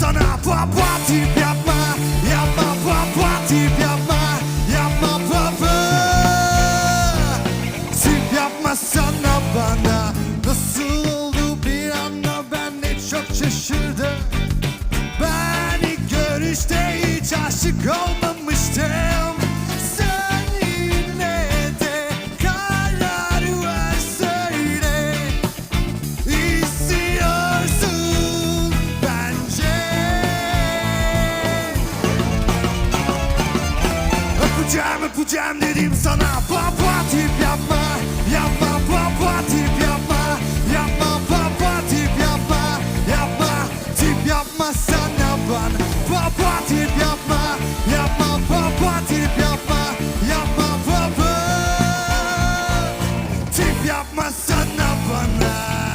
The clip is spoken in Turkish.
sana. Papa tip yapma Yapma papa tip yapma Yapma papa Tip yapma sana bana? Nasıl oldu bir anda ben de çok şaşırdım. Ben ilk görüşte hiç aşık olmamıştım Öpeceğim öpeceğim dedim sana. Papa tip yapma Yapma papa tip yapma Yapma papa tip yapma Yapma. Tip yapma sen yapan Papa tip yapma Yapma papa tip yapma Yapma papa Tip yapma sen yapana